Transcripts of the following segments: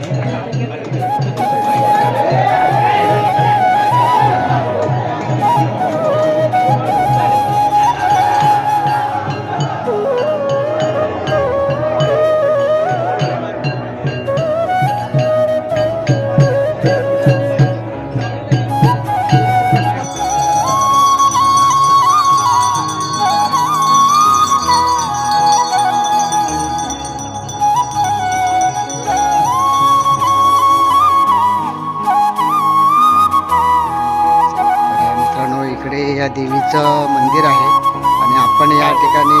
Gracias. या देवीचं मंदिर आहे. आणि आपण या ठिकाणी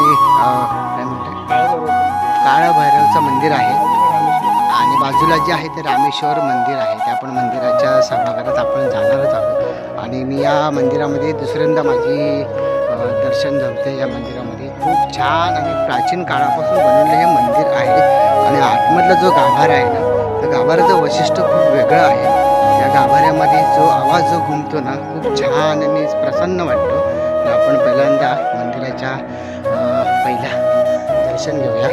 काय म्हणतो काळभैरवचं मंदिर आहे. आणि बाजूला जे आहे ते रामेश्वर मंदिर आहे. त्या पण मंदिराच्या सभागृहात आपण जाणारच आहोत. आणि मी या मंदिरामध्ये दुसऱ्यांदा माझी दर्शन झालते या मंदिरामध्ये. खूप छान आणि प्राचीन काळापासून बनवलेलं हे मंदिर आहे. आणि आतमधला जो गाभारा आहे ना त्या गाभाऱ्याचं वैशिष्ट्य खूप वेगळं आहे. गाभाऱ्यामध्ये जो आवाज जो घुमतो ना खूप छान आणि प्रसन्न वाटतो. आपण पहिल्यांदा मंदिराच्या पहिल्या दर्शन घेऊया.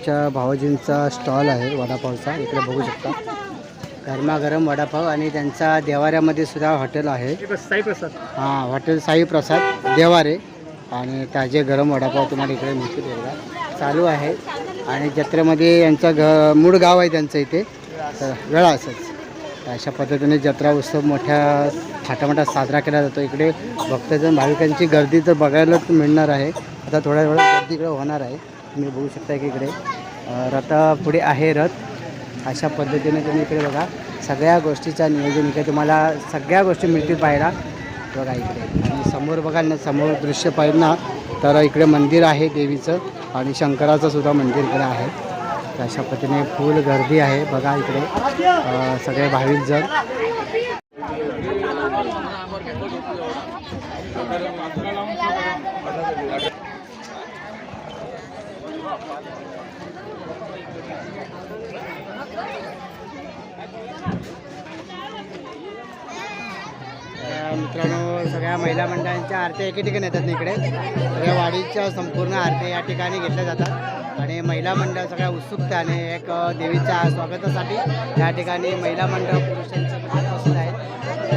आमच्या भावाजींचा स्टॉल आहे वडापावचा. इकडे बघू शकता. गरमागरम वडापाव आणि त्यांचा देवाऱ्यामध्ये सुद्धा हॉटेल आहे. साईप्रसाद हां हॉटेल साई प्रसाद देवारे आणि ताजे गरम वडापाव तुम्हाला इकडे मिळतील एकदा चालू आहे. आणि जत्रेमध्ये यांचं घ मूळ गाव आहे त्यांचं इथे. तर वेळा असंच. अशा पद्धतीने जत्रा उत्सव मोठ्या थाटामाटात साजरा केला जातो. इकडे भक्तजन भाविकांची गर्दी तर बघायलाच मिळणार आहे. आता थोड्या वेळात गर्दी इकडे होणार आहे. तुम्ही बघू शकता की इकडे अ, रथा पुढे आहे रथ. अशा पद्धतीने तुम्ही इकडे बघा सगळ्या गोष्टीचा नियोजन इकडे तुम्हाला सगळ्या गोष्टी मिळतील पाहायला. बघा इकडे. आणि समोर बघाल ना समोर दृश्य पाहिजे ना तर इकडे मंदिर आहे देवीचं आणि शंकराचं सुद्धा मंदिर इकडे आहे. तर अशा पद्धतीने फुल गर्दी आहे. बघा इकडे सगळे भाविक जण. मित्रांनो सगळ्या महिला मंडळांच्या आरत्या एके ठिकाणी येतात इकडे. सगळ्या वाडीच्या संपूर्ण आरत्या या ठिकाणी घेतल्या जातात. आणि महिला मंडळ सगळ्या उत्सुकतेने एक देवीच्या स्वागतासाठी या ठिकाणी महिला मंडळ पुरुषांचं आहे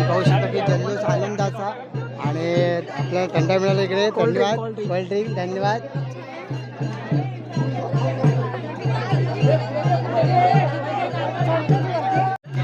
पाहू की जल्लोष आनंदाचा आणि आपल्याला थंडा मिळाला इकडे. धन्यवाद. कोल्ड्रिंक धन्यवाद.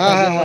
हा हा हा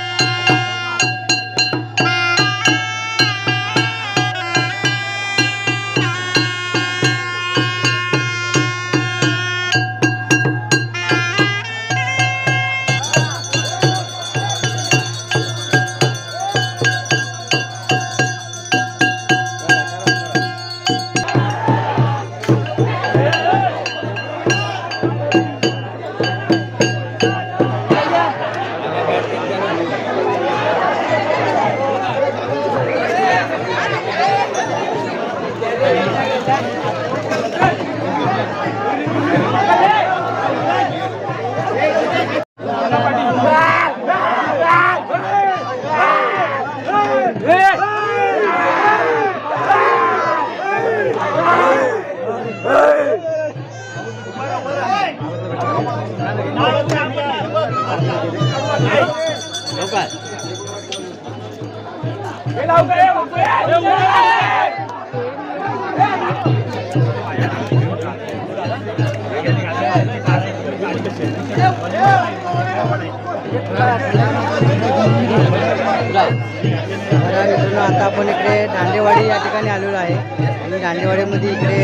जानेवाडीमध्ये इकडे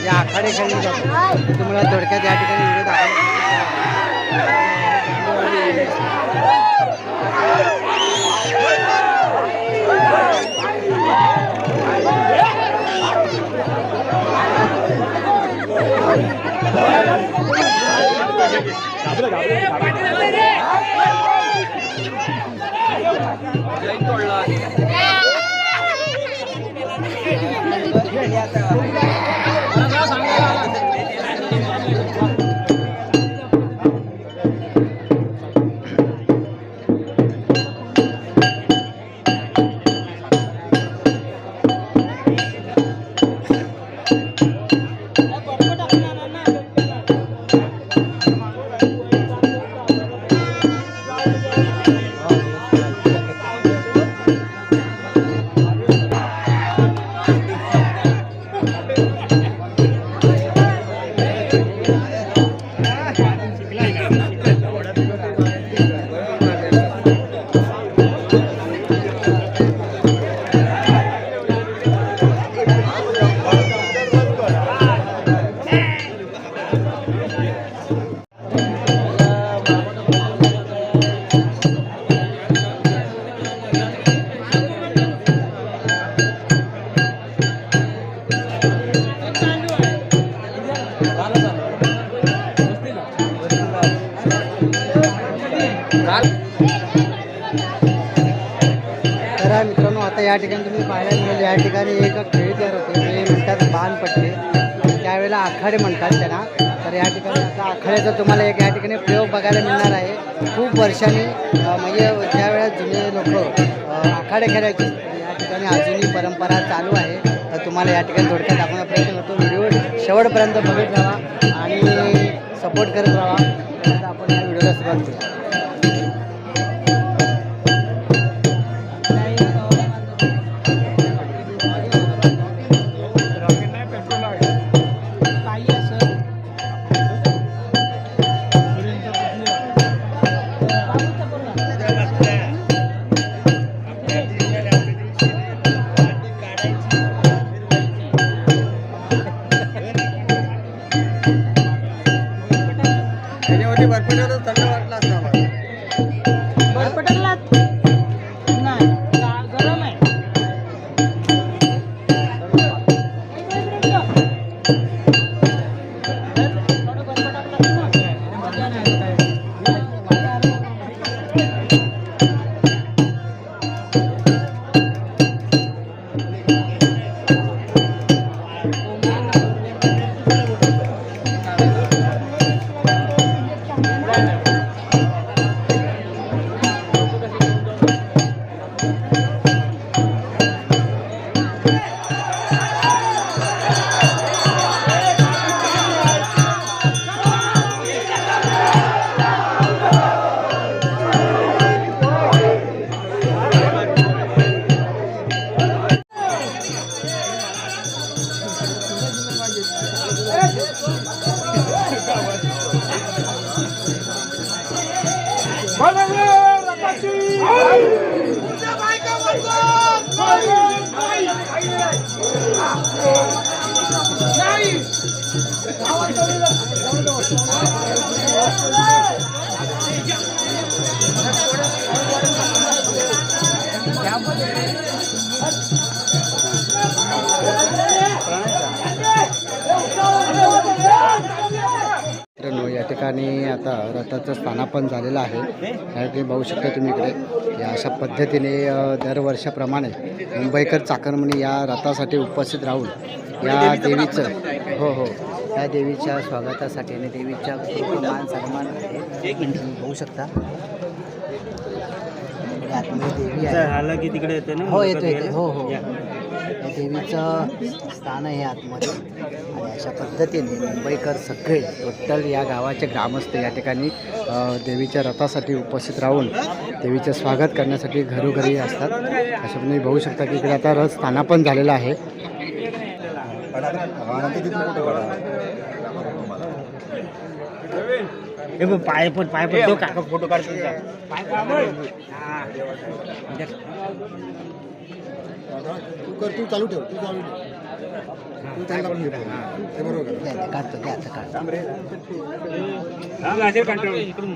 जे आखाडे खेळले जातो तुम्हाला थोडक्यात या ठिकाणी व्हिडिओ दाखवतो Yeah. या ठिकाणी तुम्ही पाहायला मिळेल या ठिकाणी एक खेळ तयार होते ते म्हणतात बाणपट्टे. त्यावेळेला आखाडे म्हणतात त्यांना तर या ठिकाणी आता आखाड्याचा तुम्हाला एक या ठिकाणी प्रयोग बघायला मिळणार आहे. खूप वर्षांनी म्हणजे त्यावेळेस जुने लोक आखाडे खेळायचे या ठिकाणी अजूनही परंपरा चालू आहे. तर तुम्हाला या ठिकाणी थोडक्यात दाखवण्याचा प्रयत्न करतो. व्हिडिओ शेवटपर्यंत बघत राहा आणि सपोर्ट करत राहा. आपण या व्हिडिओला सुरुवात करू. मित्रांनो या ठिकाणी आता रथाचं स्थानापन झालेलं आहे. या ठिकाणी बघू शकता तुम्ही इकडे. या अशा पद्धतीने दरवर्षाप्रमाणे मुंबईकर चाकरमणी या रथासाठी उपस्थित राहून या देवीचं हो हो या देवीच्या स्वागतासाठी आणि देवीच्या मान सन्मान आहे बघू शकता. आतमध्ये देवी आहे आलं की तिकडे येते ना? हो येतो येतो. हो हो. या. देवीचं स्थान आहे आतमध्ये. आणि अशा पद्धतीने मुंबईकर सगळे टोटल या गावाचे ग्रामस्थ या ठिकाणी अ, देवीच्या रथासाठी उपस्थित राहून देवीचं स्वागत करण्यासाठी घरोघरी असतात. अशा तुम्ही बघू शकता की इकडे आता रथ स्थानापन झालेलं आहे. हे बघ, पाय पण पाय पण तो काका फोटो काढतो तुझा. पाय पण हा. तू कर तू चालू ठेव तू चालू ठेव तू त्यांना पण घे फोन. ते बरोबर द्या, द्या, काढतो द्या आता काढतो असेल कंट्रोल. इकडून.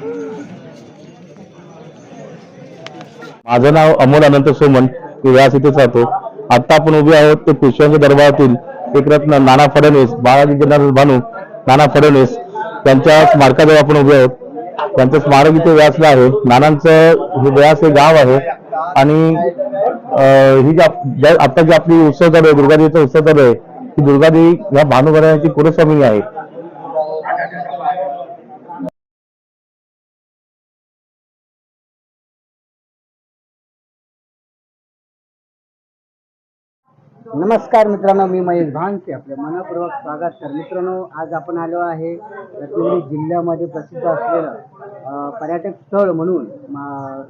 माझं नाव अमोल अनंत सोमन मी व्यास इथेच राहतो आता आपण उभे आहोत ते पेशव्यांच्या दरबारातील एक रत्न नाना फडणवीस बाळाजी जनार्दन भानू नाना फडणवीस त्यांच्या स्मारकाजवळ आपण उभे आहोत. त्यांचं स्मारक इथे व्यासला आहे. नानांचं हे व्यास हे गाव आहे. आणि ही जी आप- आता जी आपली उत्सव चालू आहे दुर्गादेवीचा उत्सव चालू आहे ही दुर्गादेवी या भानुघराण्याची पुरस्वामी आहे. नमस्कार मित्रांनो मी महेश भानसे आपले मनपूर्वक स्वागत. तर मित्रांनो आज आपण आलो आहे रत्नागिरी जिल्ह्यामध्ये प्रसिद्ध असलेलं पर्यटक स्थळ म्हणून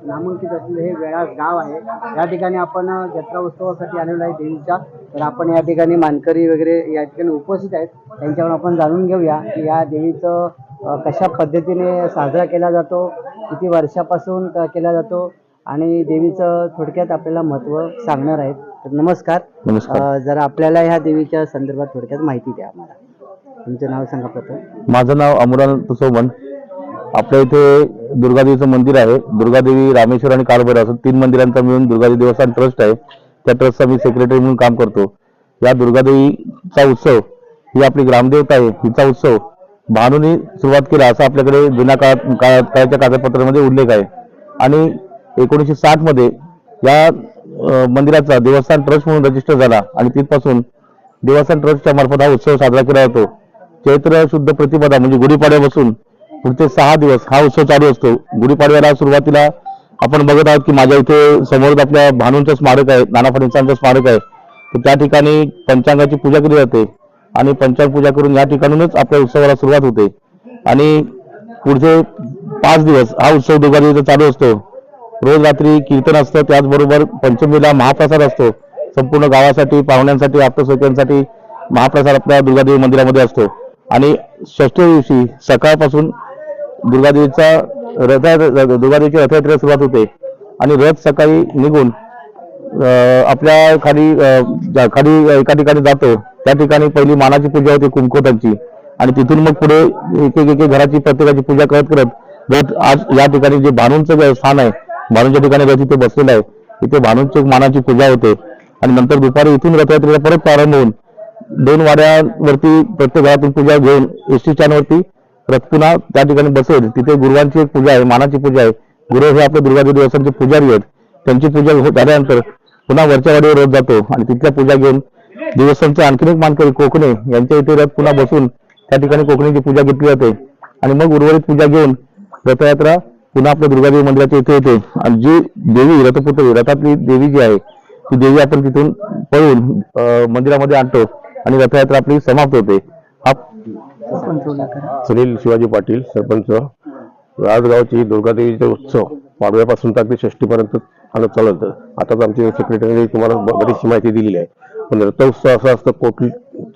नामांकित असलेलं हे वेळास गाव आहे. या ठिकाणी आपण जत्रा उत्सवासाठी आलेलो आहे देवीच्या. तर आपण या ठिकाणी मानकरी वगैरे या ठिकाणी उपस्थित आहेत. त्यांच्याकडून आपण जाणून घेऊया की या देवीचं कशा पद्धतीने साजरा केला जातो किती वर्षापासून केला जातो आणि देवीचं थोडक्यात आपल्याला महत्त्व सांगणार आहेत. तर नमस्कार. नमस्कार. अ, जरा आपल्याला ह्या देवीच्या संदर्भात थोडक्यात माहिती द्या आम्हाला. तुमचं नाव सांगा प्रथम. माझं नाव अमरानंद सोमन आपल्या इथे दुर्गादेवीचं मंदिर आहे. दुर्गादेवी रामेश्वर आणि काळभैरव असं तीन मंदिरांचा मिळून दुर्गादेवी देवस्थान ट्रस्ट आहे. त्या ट्रस्टचा मी सेक्रेटरी म्हणून काम करतो. या दुर्गादेवीचा उत्सव ही आपली ग्रामदेवता आहे. हिचा उत्सव भानूने सुरुवात केला असा आपल्याकडे जुन्या काळात काळात- काळाच्या कागदपत्रामध्ये उल्लेख आहे. आणि एकोणीसशे साठमध्ये या मंदिराचा देवस्थान ट्रस्ट म्हणून रजिस्टर झाला आणि तिथपासून देवस्थान ट्रस्टच्या मार्फत हा उत्सव साजरा केला जातो. चैत्र शुद्ध प्रतिपदा म्हणजे गुढीपाडव्यापासून पुढचे सहा दिवस हा उत्सव चालू असतो. गुढीपाडव्याला सुरुवातीला आपण बघत आहोत की माझ्या इथे समोर आपल्या भानूंचं स्मारक आहे नाना फडणवीसांचं स्मारक आहे. तर त्या ठिकाणी पंचांगाची पूजा केली जाते आणि पंचांग पूजा करून या ठिकाणूनच आपल्या उत्सवाला सुरुवात होते. आणि पुढचे पाच दिवस हा उत्सव दुर्गादेवीचा चालू असतो. रोज रात्री कीर्तन असतं त्याचबरोबर पंचमीला महाप्रसाद असतो. संपूर्ण गावासाठी पाहुण्यांसाठी आप्तसोक्यांसाठी महाप्रसाद आपल्या दुर्गादेवी मंदिरामध्ये असतो. आणि षष्ठी दिवशी सकाळपासून दुर्गादेवीचा रथ दुर्गादेवीची रथयात्रेला सुरुवात होते. आणि रथ सकाळी निघून आपल्या खाली खाली एका ठिकाणी जातो. त्या ठिकाणी पहिली मानाची पूजा होती कुंकोटांची आणि तिथून मग पुढे एक एक घराची प्रत्येकाची पूजा करत करत रथ आज या ठिकाणी जे भानूंचं जे स्थान आहे भानूच्या ठिकाणी रथ इथे बसलेला आहे. तिथे भानूंची मानाची पूजा होते. आणि नंतर दुपारी इथून रथयात्रेला परत प्रारंभ होऊन दोन वाड्यावरती प्रत्येक घरातून पूजा घेऊन एस टी स्टँडवरती रथ पुन्हा त्या ठिकाणी बसेल. तिथे गुरुवांची एक पूजा आहे मानाची पूजा आहे. गुरु हे आपले दुर्गादेवी देवस्थानचे पुजारी आहेत. त्यांची पूजा हो- झाल्यानंतर पुन्हा वरच्या वाडीवर रथ जातो आणि तिथल्या पूजा घेऊन देवस्थानचे आणखीन एक मानकरी कोकणे यांच्या इथे रथ पुन्हा बसून त्या ठिकाणी कोकणीची पूजा घेतली जाते. आणि मग उर्वरित पूजा घेऊन रथयात्रा पुन्हा आपल्या दुर्गादेवी मंदिराच्या इथे येते. आणि जी देवी रथपुत्र रथातली देवी जी आहे ती देवी आपण तिथून पळून मंदिरामध्ये आणतो आणि रथयात्रा आपली समाप्त होते. हा सुनील शिवाजी पाटील सरपंच. राजगावची दुर्गादेवीचे उत्सव पाडव्यापासून तर अगदी षष्टीपर्यंत चालत चालत. आताच आमचे सेक्रेटरी तुम्हाला बरीचशी माहिती दिलेली आहे. पण रथोत्सव असा असतं कुठली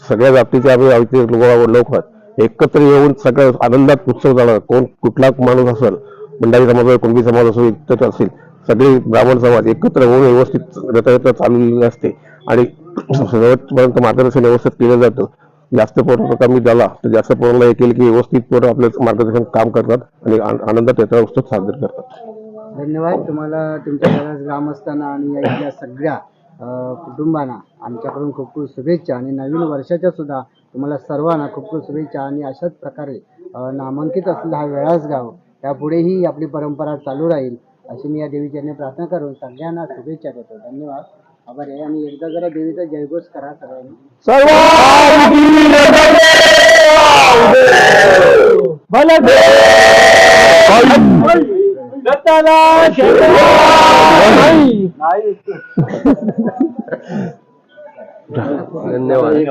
सगळ्या जातीचे आम्ही लोक लोक एकत्र येऊन सगळं आनंदात उत्सव झाला कोण कुठला माणूस असेल मंडारी समाज असेल कुणबी समाज असो एकत्र असेल सगळे ब्राह्मण समाज एकत्र होऊन व्यवस्थित रथयात्रा चालवलेली असते. आणि शेवटपर्यंत मार्गदर्शन व्यवस्थित केलं जातं. जास्त पोरं कमी झाला तर जास्त पोरांना हे केलं की व्यवस्थित पोरं आपलं मार्गदर्शन काम करतात आणि आनंदात यात्रा उत्सव साजरे करतात. धन्यवाद. तुम्हाला तुमच्या घरात ग्रामस्थांना आणि या सगळ्या कुटुंबांना आमच्याकडून खूप खूप शुभेच्छा आणि नवीन वर्षाच्या सुद्धा तुम्हाला सर्वांना खूप खूप शुभेच्छा आणि अशाच प्रकारे नामांकित असलेला हा वेळाच गाव त्यापुढेही आपली परंपरा चालू राहील अशी मी या देवीच्या प्रार्थना करून सगळ्यांना शुभेच्छा देतो. धन्यवाद. आभार आहे. आणि एकदा जरा देवीचा जयघोष करा सगळ्यांनी. धन्यवाद.